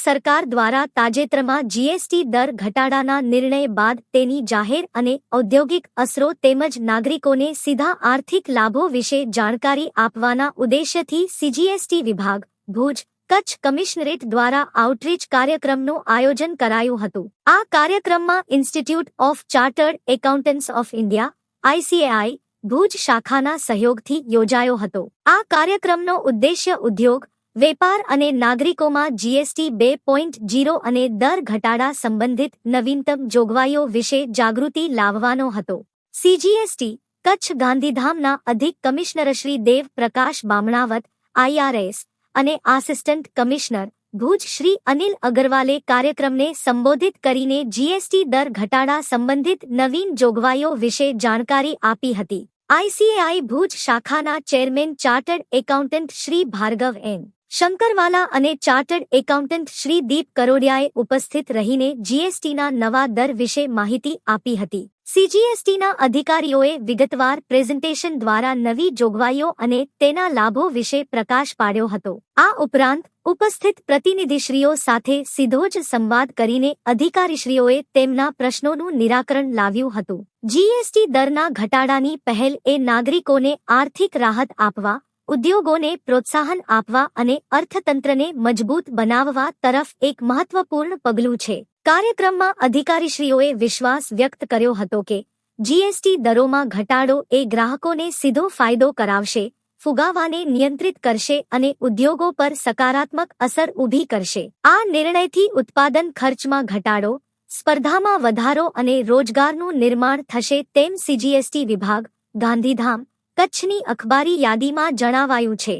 સરકાર દ્વારા તાજેતરમાં જીએસટી દર ઘટાડાના નિર્ણય બાદ તેની જાહેર અને ઔદ્યોગિક અસરો તેમજ નાગરિકોને સીધા આર્થિક લાભો વિશે જાણકારી આપવાના ઉદ્દેશ્યથી સીજીએસટી વિભાગ, ભુજ, કચ્છ કમિશનરેટ દ્વારા આઉટરીચ કાર્યક્રમનું આયોજન કરાયું હતું. આ કાર્યક્રમમાં institute of chartered accountants of India ICAI Bhuj શાખાના સહયોગથી યોજાયો હતો. આ કાર્યક્રમનો ઉદ્દેશ્ય ઉદ્યોગ વેપાર અને નાગરિકોમાં જીએસટી બે પોઈન્ટ જીરો અને દર ઘટાડા સંબંધિત નવીનતમ જોગવાઈઓ વિશે જાગૃતિ લાવવાનો હતો. સીજીએસટી કચ્છ ગાંધીધામના અધિક કમિશનર શ્રી દેવ પ્રકાશ બામણાવત આઈઆરએસ અને આસિસ્ટન્ટ કમિશનર ભુજ શ્રી અનિલ અગરવાલે કાર્યક્રમને સંબોધિત કરીને જીએસટી દર ઘટાડા સંબંધિત નવીન જોગવાઈઓ વિશે જાણકારી આપી હતી. આઈસીએઆઈ ભુજ શાખાના chairman chartered accountant Shri Bhargav N. Shankarwala અને ચાર્ટર્ડ એકાઉન્ટન્ટ શ્રી દીપ કરોડિયાએ ઉપસ્થિત રહીને જીએસટીના નવા દર વિશે માહિતી આપી હતી. સીજીએસટીના અધિકારીઓએ વિગતવાર પ્રેઝન્ટેશન દ્વારા નવી જોગવાઈઓ અને તેના લાભો વિશે પ્રકાશ પાડ્યો હતો. આ ઉપરાંત, ઉપસ્થિત પ્રતિનિધિશ્રીઓ સાથે સીધો જ સંવાદ કરીને અધિકારીશ્રીઓએ તેમના પ્રશ્નોનું નિરાકરણ લાવ્યું હતું. જીએસટી દરના ઘટાડાની પહેલ એ નાગરિકોને આર્થિક રાહત આપવા ઉદ્યોગોને પ્રોત્સાહન આપવા અને અર્થતંત્રને મજબૂત બનાવવા તરફ એક મહત્વપૂર્ણ પગલું છે. કાર્યક્રમમાં અધિકારીશ્રીઓએ વિશ્વાસ વ્યક્ત કર્યો હતો કે જીએસટી દરોમાં ઘટાડો એ ગ્રાહકોને સીધો ફાયદો કરાવશે, ફુગાવાને નિયંત્રિત કરશે અને ઉદ્યોગો પર સકારાત્મક અસર ઊભી કરશે. આ નિર્ણયથી ઉત્પાદન ખર્ચમાં ઘટાડો, સ્પર્ધામાં વધારો અને રોજગારનું નિર્માણ થશે તેમ સીજીએસટી વિભાગ, ગાંધીધામ કચ્છની અખબારી યાદીમાં જણાવાયું છે.